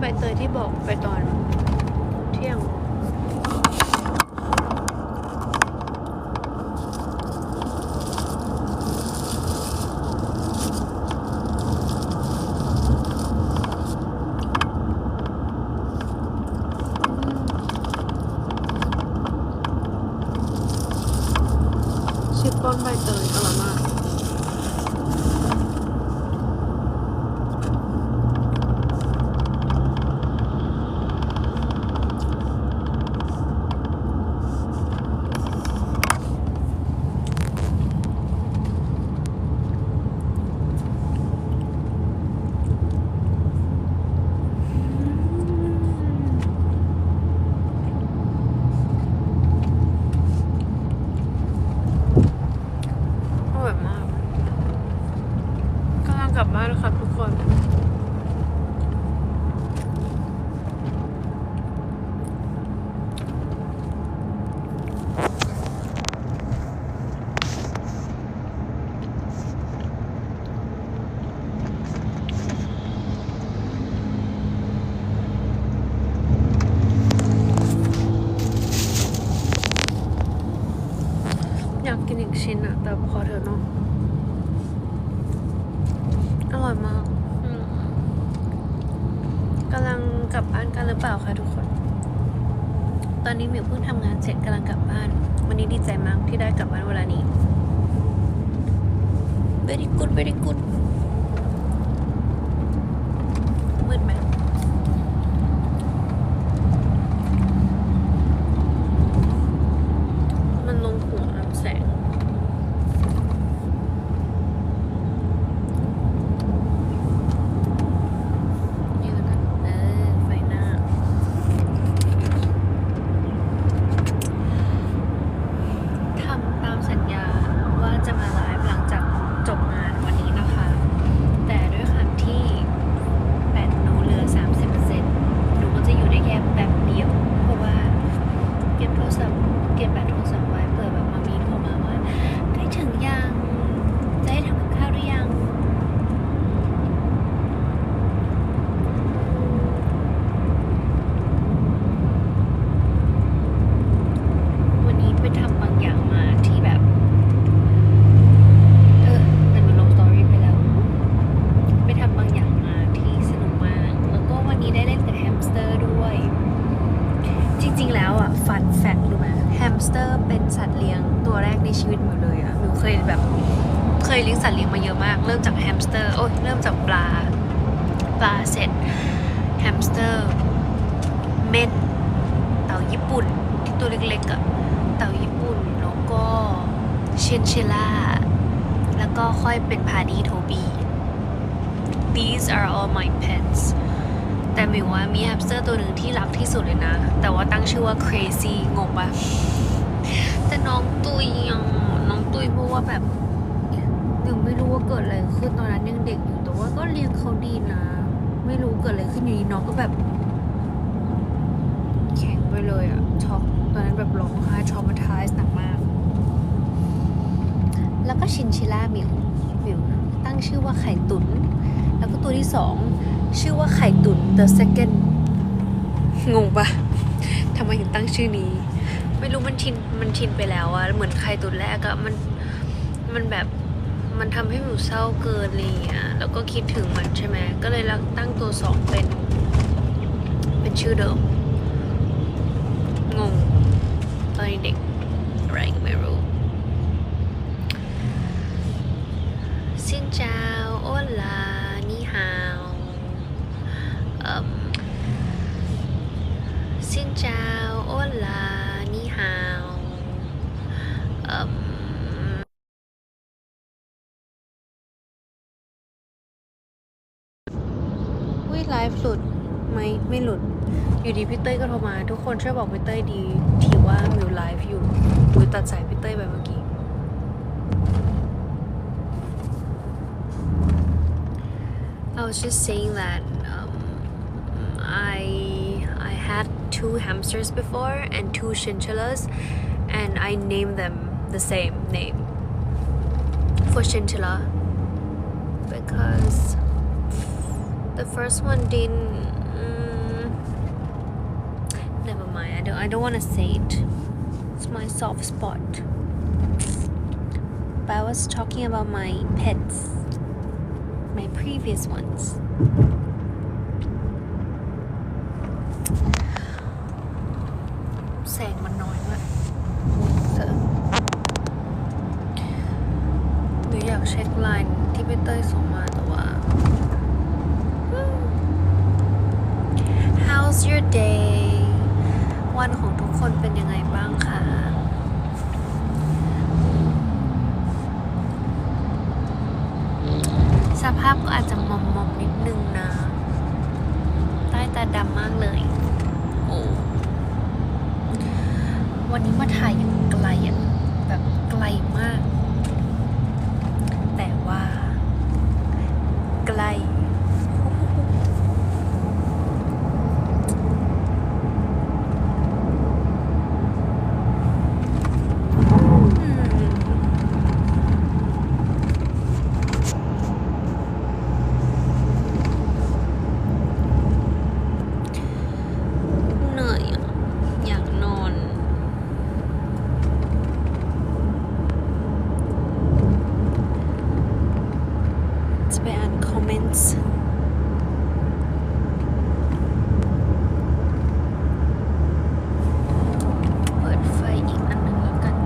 ใบเตยที่บอกไปตอนเที่ยง ชิปป้อนใบเตยอร่อยมาก อร่อยมากกำลังกลับบ้านแล้วค่ะทุกคน อยากกินอีกชิ้นอะ แต่พอเถอะเนาะอร่อยมากกำลังกลับบ้านกันหรือเปล่าคะทุกคน ตอนนี้มิวเพิ่งทำงานเสร็จกำลังกลับบ้าน วันนี้ดีใจมากที่ได้กลับบ้านเวลานี้ very good very good มืดไหม มันลงหัวลำแสง นี่แล้วกันเออไฟหน้า ทำตามสัญญาว่าจะมาไลฟ์หลังจากจบงานวันนี้นะคะ แต่ด้วยความที่แบตหนูเหลือ 30%หนูก็จะอยู่ได้แค่แป๊บเดียว เพราะว่าเก็บโทรศัพท์เก็บแบตโทรศัพท์ไว้เผื่อแบบมามีโทรมาว่าใกล้ถึงยังจะได้ทำกับข้าวหรือยัง วันนี้ไปทำบางอย่างมาที่แบบ เออแต่หนูลงสตอรี่ไปแล้ว ไปทำบางอย่างมาที่สนุกมาก แล้วก็วันนี้ได้เล่นกับแฮมสเตอร์ด้วย จริงๆ แล้วอะ ฟันแฟกรู้ไหมแฮมสเตอร์เป็นสัตว์เลี้ยงตัวแรกในชีวิตหนูเลยอะหนูเคยแบบ เคยเลี้ยงสัตว์เลี้ยงมาเยอะมาก เริ่มจากแฮมสเตอร์ โอ้ยเริ่มจากปลา ปลาเสร็จ แฮมสเตอร์ เม่นเต่าญี่ปุ่นที่ตัวเล็กๆอะเต่าญี่ปุ่นแล้วก็เชนเชล่าแล้วก็ค่อยเป็นพาดีโทบี These are all my pets แต่หมิวว่ามีแฮมสเตอร์ตัวหนึ่งที่รักที่สุดเลยนะ แต่ว่าตั้งชื่อว่า crazy งงปะแต่น้องตุยยังน้องตุยเพราะว่าแบบยังไม่รู้ว่าเกิดอะไรขึ้นตอนนั้นยังเด็กอยู่แต่ว่าก็เลี้ยงเขาดีนะ ไม่รู้เกิดอะไรขึ้นอยู่ดีน้องก็แบบ แข็งไปเลยอะช็อกตอนนั้นแบบร้องไห้ทอมาทายหนักมาก แล้วก็ชินชิล่ามิวมิวตั้งชื่อว่าไข่ตุน แล้วก็ตัวที่สองชื่อว่าไข่ตุน the second งงปะทำไมถึงตั้งชื่อนี้ ไม่รู้มันชินมันชินไปแล้วอะเหมือนไข่ตุนแรกอะมันมันแบบมันทำให้หมิวเศร้าเกินอะไรอย่างเงี้ย แล้วก็คิดถึงมันใช่ไหม ก็เลยตั้งตัวสองเป็น เป็นชื่อเดิม งงตอนเด็กอะไรก็ไม่รู้ซินเจ้าโอลานี่ฮาวเอ่มซินเจ้าโอลานี่ฮาวเอ่มวิไลฟ์หลุด ไหมไม่หลุด อยู่ดีพี่เต้ยก็โทรมา ทุกคนช่วยบอกพี่เต้ยดีทีว่ามิวไลฟ์อยู่มิวตัดสายพี่เต้ยไปเมื่อกี้ I was just saying that um, I I had two hamsters before and two chinchillas, and I named them the same name for chinchilla because the first one didn't. don't, I don't want to say it it's my soft spot but I was talking about my pets my previous ones แสงมันน้อยมากเสอหรืออยากเช็คไลน์ที่พี่เต้ยส่งมาแต่ว่า How's your day วันของทุกคนเป็นยังไงบ้างคะสภาพก็อาจจะมอมๆนิดนึงนะ ใต้ตาดำมากเลยโอ้วันนี้มาถ่ายอย่างไกลอะแบบไกลมาก แต่ว่า ไกล เหนื่อยอะอยากนอน จะไปอ่านคอมเมนต์ เปิดไฟอีกอันหนึ่งแล้วกัน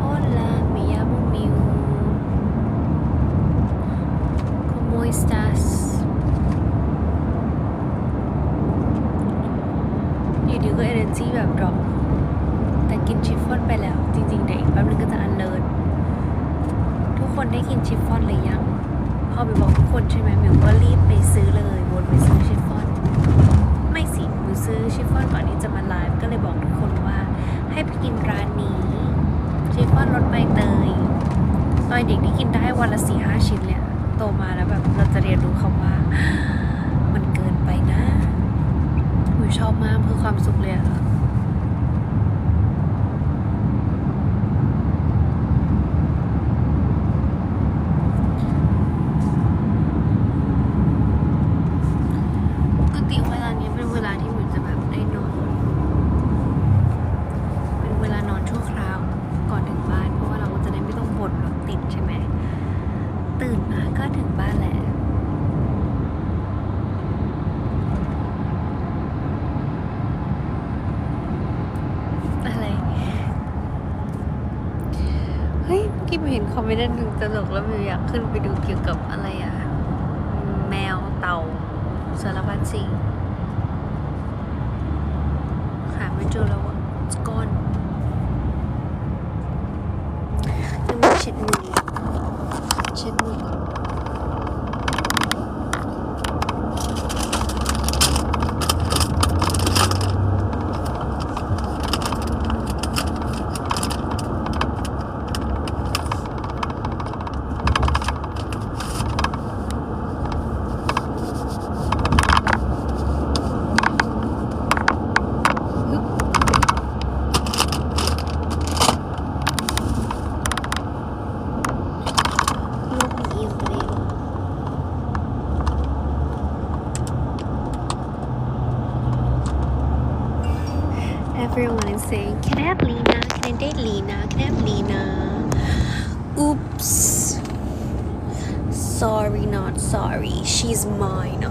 Hola, me llamo Miu. ¿Cómo estás? อยู่ดีก็ energy แบบ drop แต่กินชิฟฟ่อนไปแล้ว จริงๆเดี๋ยวอีกแป๊บนึงก็จะอันเลิศทุก คนได้กินชิฟฟ่อนหรือยัง พอไปบอกทุกคนใช่ไหมมิวก็รีบไปซื้อเลยวนไปซื้อชิฟฟ่อน ไม่สิมิวซื้อชิฟฟ่อนก่อนที่จะมาไลฟ์ก็เลยบอกทุกคนว่า ให้ไปกินร้านนี้ ชิฟฟ่อนรสใบเตยตอนเด็กที่กินได้วันละสี่ห้าชิ้นเลยโตมาแล้วแบบเราจะเรียนรู้คำว่า มันเกินไปนะหุยชอบมากเพื่อความสุขเลยอะปกติเวลานี้เป็นเวลาที่หมิวจะแบบได้นอน เป็นเวลานอนชั่วคราวก่อนถึงบ้าน เพราะว่าเราก็จะได้ไม่ต้องบ่นรถติดใช่ไหม ตื่นมาก็ถึงบ้านแล้ว อะไร เฮ้ยเมื่อ กี้มเห็นคอมเมนต์นหนึ่งตลกแล้วมิวอยากขึ้นไปดูเกี่ยวกับอะไรอะแมวเต่าสารพัดสิ่งหาไม่เจอแล้ว saying, Can I have Lena? Can I date Lena? Can I have Lena? Oops. Sorry, not sorry. She's mine.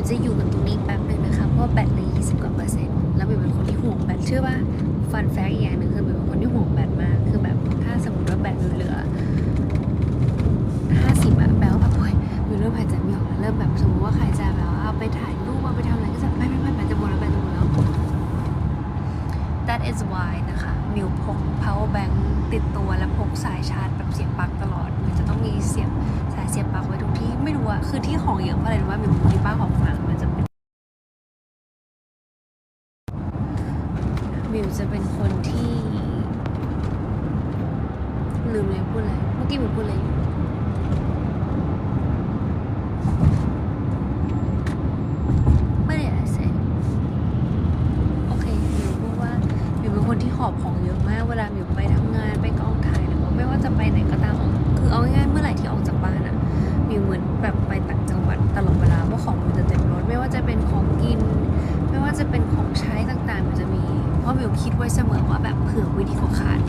ิวจะอยู่กับตรงนี้แป๊บหนึ่งนะคะ เพราะแบตเหลือ20 กว่าเปอร์เซ็นต์ แล้วบิเป็นคนที่ห่วงแบตเชื่อว่าฟันแฟกอีกอย่างหนึ่งคือบิเป็นคนที่ห่วงแบตมาก คือแบบถ้าสมมติว่าแบตบิวเหลือ 50อะแบลแบบโอ้ยบิวเริ่มหายใจไม่ออกเริ่มแบบสมมติว่าใครจะแบบเอาไปถ่ายรูปเอาไปทำอะไรก็จะไม่ไม่ไม่แบตจะหมดแล้วแบตจะหมดแล้ว that is why นะคะมิวพก power bank ติดตัวและพกสายชาร์จแบบเสียบปลั๊กตลอด คือที่ของเยอะเพราะอะไรรู้ว่ามิวมีบ้าของฝากมันจะเป็นมิวจะเป็นคนที่ลืมเลยพูดอะไรเมื่อกี้มิวพูดอะไรอยู่ไม่ได้อะไรเซ็โอเคมิวพูดว่ามิวเป็นคนที่หอบของเยอะมากเวลามิวไปท คิดไว้เสมอว่าแบบเผื่อวิธีเขาขาด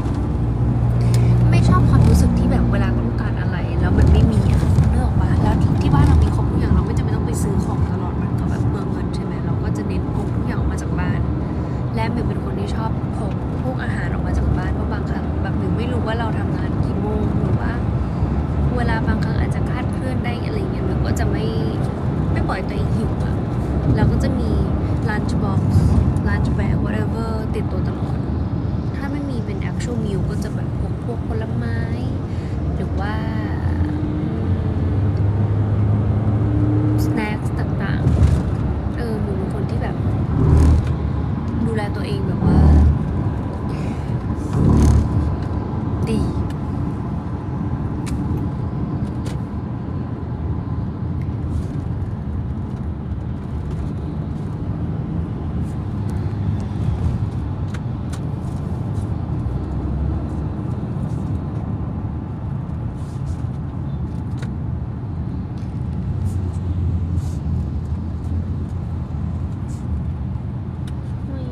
ไม่ชอบความรู้สึกที่แบบเวลาต้องการอะไร แล้วมันไม่มีอะเลือกปะแล้วที่บ้านเรามีครบทุกอย่างเราไม่จำเป็นต้องไปซื้อของตลอดมันก็แบบเมืองเงินใช่ไหมเราก็จะเน้นพกทุกอย่างออกมาจากบ้าน และมิวเป็นคนที่ชอบพกพวกอาหารออกมาจากบ้านเพราะบางครั้งแบบมิวไม่รู้ว่าเราทำงานกี่โมงหรือว่า เวลาบางครั้งอาจจะคลาดเคลื่อนได้อะไรเงี้ยมิวก็จะไม่ไม่ปล่อยตัวเองหิวอะเราก็จะมี lunch box lunch bag whatever ติดตัวตลอด ถ้าไม่มีเป็น actual meal ก็จะแบบพวกพวกผลไม้ หรือว่า snacks ต่างๆ เออหนูเป็นคนที่แบบ ดูแลตัวเองแบบว่า ดี ไม่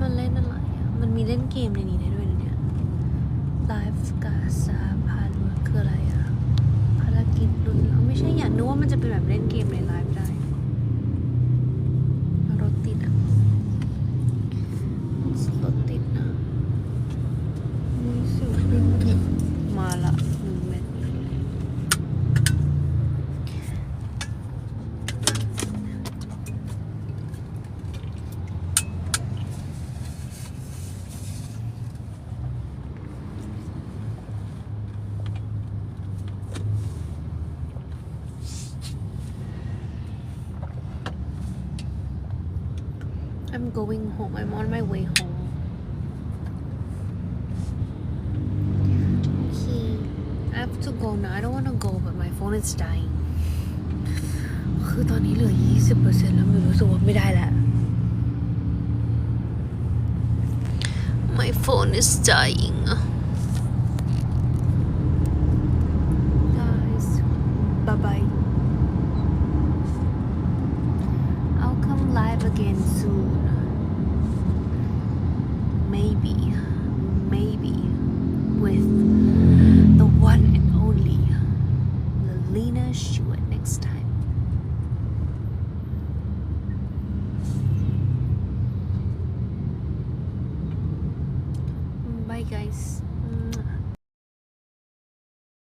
มันเล่นอะไรอะ มันมี เกมในนี้ได้ด้วยนะเนี่ยไลฟ์กาซาพาลคืออะไรอะภารกิจรุนเขาไม่ใช่อยากนึกว่ามันจะเป็นแบบเล่นเกมในไลยได้รถติดอะ รถติดอะมีสุดินถึงมาละหนึ่งเม็ด I'm going home. I'm on my way home. Okay. I have to go now. I don't want to go, but my phone is dying. คือตอนนี้เหลือ 20%แล้วมิวรู้สึกว่าไม่ได้แล้ว My phone is dying.